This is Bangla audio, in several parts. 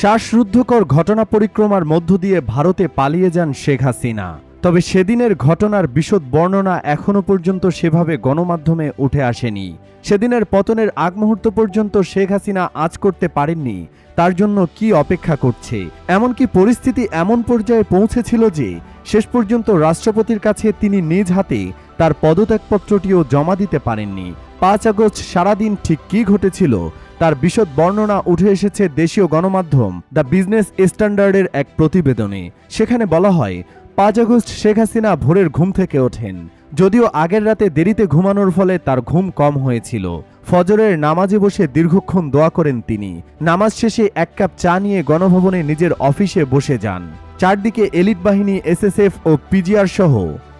শ্বাসরুদ্ধকর ঘটনা পরিক্রমার মধ্য দিয়ে ভারতে পালিয়ে যান শেখ হাসিনা। তবে সেদিনের ঘটনার বিশদ বর্ণনা এখনও পর্যন্ত সেভাবে গণমাধ্যমে উঠে আসেনি। সেদিনের পতনের আগ মুহূর্ত পর্যন্ত শেখ হাসিনা আজ করতে পারেননি। তার জন্য কি অপেক্ষা করছে? এমনকি পরিস্থিতি এমন পর্যায়ে পৌঁছেছিল যে, শেষ পর্যন্ত রাষ্ট্রপতির কাছে তিনি নিজ হাতে তার পদত্যাগপত্রটিও জমা দিতে পারেননি। পাঁচ আগস্ট সারাদিন ঠিক কি ঘটেছিল তার বিশদ বর্ণনা উঠে এসেছে দেশীয় গণমাধ্যম দ্য বিজনেস স্ট্যান্ডার্ডের এক প্রতিবেদনে। সেখানে বলা হয়, পাঁচ আগস্ট শেখ হাসিনা ভোরের ঘুম থেকে ওঠেন। যদিও আগের রাতে দেরিতে ঘুমানোর ফলে তার ঘুম কম হয়েছিল। ফজরের নামাজে বসে দীর্ঘক্ষণ দোয়া করেন তিনি। নামাজ শেষে এক কাপ চা নিয়ে গণভবনে নিজের অফিসে বসে যান। চারদিকে এলিট বাহিনী, এসএসএফ ও পিজিআর সহ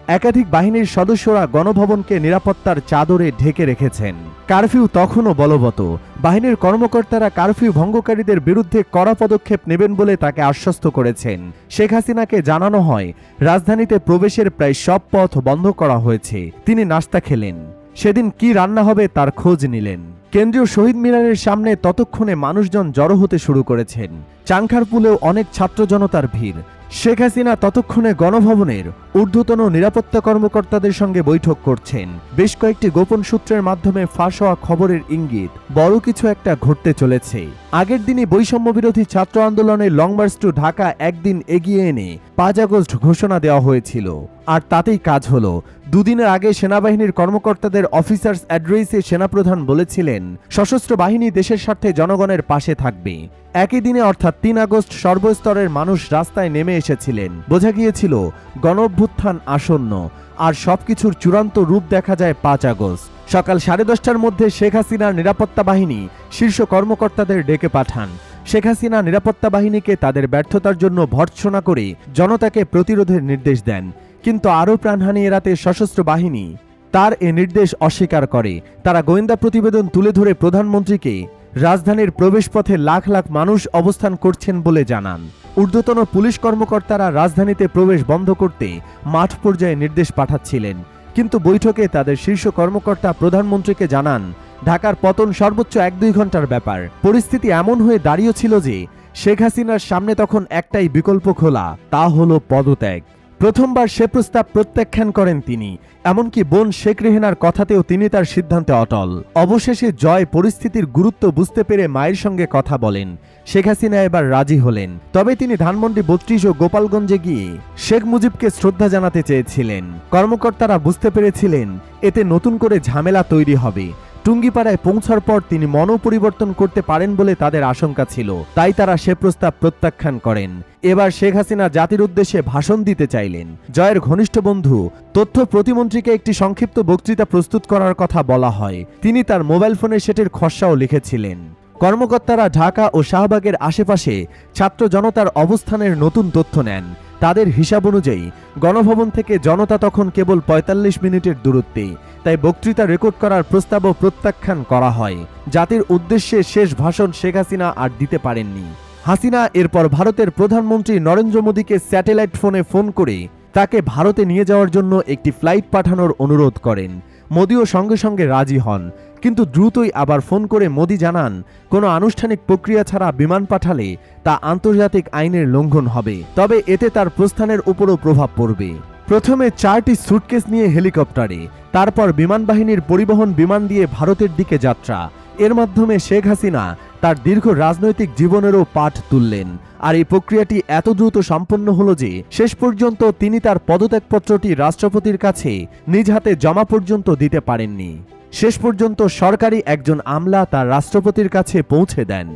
একাধিক বাহিনীর সদস্যরা গণভবনকে নিরাপত্তার চাদরে ঢেকে রেখেছেন। কারফিউ তখনও বলবৎ। বাহিনীর কর্মকর্তারা কারফিউ ভঙ্গকারীদের বিরুদ্ধে কড়া পদক্ষেপ নেবেন বলে তাকে আশ্বস্ত করেছেন। শেখ হাসিনাকে জানানো হয়, রাজধানীতে প্রবেশের প্রায় সব পথ বন্ধ করা হয়েছে। তিনি নাস্তা খেলেন। সেদিন কি রান্না হবে তার খোঁজ নিলেন। কেন্দ্রীয় শহীদ মিনারের সামনে ততক্ষণে মানুষজন জড়ো হতে শুরু করেছেন। চাংখারপুলেও অনেক ছাত্র জনতার ভিড়। শেখ হাসিনা ততক্ষণে গণভবনের ঊর্ধ্বতন নিরাপত্তা কর্মকর্তাদের সঙ্গে বৈঠক করছেন। বেশ কয়েকটি গোপন সূত্রের মাধ্যমে ফাঁস হওয়া খবরের ইঙ্গিত, বড় কিছু একটা ঘটতে চলেছে। আগের দিনই বৈষম্য বিরোধী ছাত্র আন্দোলনের লং মার্চ টু ঢাকা একদিন এগিয়ে এনে পাঁচ আগস্ট ঘোষণা দেওয়া হয়েছিল। আর তাতেই কাজ হলো। দুদিনের আগে সেনাবাহিনীর কর্মকর্তাদের অফিসার্স অ্যাড্রেসে সেনাপ্রধান বলেছিলেন, সশস্ত্র বাহিনী দেশের স্বার্থে জনগণের পাশে থাকবে। একই দিনে অর্থাৎ তিন আগস্ট সর্বস্তরের মানুষ রাস্তায় নেমে এসেছিলেন। বোঝা গিয়েছিল গণ অভ্যুত্থান আসন্ন, আর সবকিছুর চূড়ান্ত রূপ দেখা যায় পাঁচ আগস্ট। সকাল সাড়ে দশটার মধ্যে শেখ হাসিনার নিরাপত্তা বাহিনী শীর্ষ কর্মকর্তাদের ডেকে পাঠান। শেখ হাসিনা নিরাপত্তা বাহিনীকে তাদের ব্যর্থতার জন্য ভর্ৎসনা করে জনতাকে প্রতিরোধের নির্দেশ দেন। কিন্তু আরও প্রাণহানি এড়াতে সশস্ত্র বাহিনী তার এ নির্দেশ অস্বীকার করে। তারা গোয়েন্দা প্রতিবেদন তুলে ধরে প্রধানমন্ত্রীকে রাজধানীর প্রবেশপথে লাখ লাখ মানুষ অবস্থান করছেন বলে জানান। ঊর্ধ্বতন পুলিশ কর্মকর্তারা রাজধানীতে প্রবেশ বন্ধ করতে মাঠ পর্যায়ে নির্দেশ পাঠাচ্ছিলেন। কিন্তু বৈঠকে তাদের শীর্ষ কর্মকর্তা প্রধানমন্ত্রীকে জানান, ঢাকার পতন সর্বোচ্চ এক দুই ঘণ্টার ব্যাপার। পরিস্থিতি এমন হয়ে দাঁড়িয়েছিল যে শেখ হাসিনার সামনে তখন একটাই বিকল্প খোলা, তা হলো পদত্যাগ। প্রথমবার সে প্রস্তাব প্রত্যাখ্যান করেন তিনি। এমনকি বোন শেখ রেহেনার কথাতেও তিনি তার সিদ্ধান্তে অটল। অবশেষে জয় পরিস্থিতির গুরুত্ব বুঝতে পেরে মায়ের সঙ্গে কথা বলেন। শেখ হাসিনা এবার রাজি হলেন। তবে তিনি ধানমন্ডি বত্রিশ ও গোপালগঞ্জে গিয়ে শেখ মুজিবকে শ্রদ্ধা জানাতে চেয়েছিলেন। কর্মকর্তারা বুঝতে পেরেছিলেন, এতে নতুন করে ঝামেলা তৈরি হবে। টুঙ্গিপাড়ায় পৌঁছার পর তিনি মন পরিবর্তন করতে পারেন বলে তাদের আশঙ্কা ছিল। তাই তারা সে প্রস্তাব প্রত্যাখ্যান করেন। এবার শেখ হাসিনা জাতির উদ্দেশ্যে ভাষণ দিতে চাইলেন। জয়ের ঘনিষ্ঠ বন্ধু, তথ্য প্রতিমন্ত্রীকে একটি সংক্ষিপ্ত বক্তৃতা প্রস্তুত করার কথা বলা হয়। তিনি তার মোবাইল ফোনে সেটির খসড়াও লিখেছিলেন। কর্মকর্তারা ঢাকা ও শাহবাগের আশেপাশে ছাত্র জনতার অবস্থানের নতুন তথ্য নেন। তাদের হিসাব অনুযায়ী গণভবন থেকে জনতা তখন কেবল ৪৫ মিনিটের দূরত্বে তাই বক্তৃতা রেকর্ড করার প্রস্তাবও প্রত্যাখ্যান করা হয়। জাতির উদ্দেশ্যে শেষ ভাষণ শেখ হাসিনা আর দিতে পারেননি। হাসিনা এরপর ভারতের প্রধানমন্ত্রী নরেন্দ্র মোদীকে স্যাটেলাইট ফোনে ফোন করে তাকে ভারতে নিয়ে যাওয়ার জন্য একটি ফ্লাইট পাঠানোর অনুরোধ করেন। মোদিও সঙ্গে সঙ্গে রাজি হন। কিন্তু দ্রুতই আবার ফোন করে মোদি জানান, কোনো আনুষ্ঠানিক প্রক্রিয়া ছাড়া বিমান পাঠালে তা আন্তর্জাতিক আইনের লঙ্ঘন হবে। তবে এতে তার প্রস্থানের উপরও প্রভাব পড়বে। প্রথমে চারটি সুটকেস নিয়ে হেলিকপ্টারে, তারপর বিমান বাহিনীর পরিবহন বিমান দিয়ে ভারতের দিকে যাত্রা। এর মাধ্যমে শেখ হাসিনা তার দীর্ঘ রাজনৈতিক জীবনেরও পাঠ তুললেন। আর এই প্রক্রিয়াটি এত দ্রুত সম্পন্ন হলো যে, শেষ পর্যন্ত তিনি তার পদত্যাগপত্রটি রাষ্ট্রপতির কাছে নিজ হাতে জমা পর্যন্ত দিতে পারেননি। শেষ পর্যন্ত সরকারি একজন আমলা তার রাষ্ট্রপতির কাছে পৌঁছে দেন।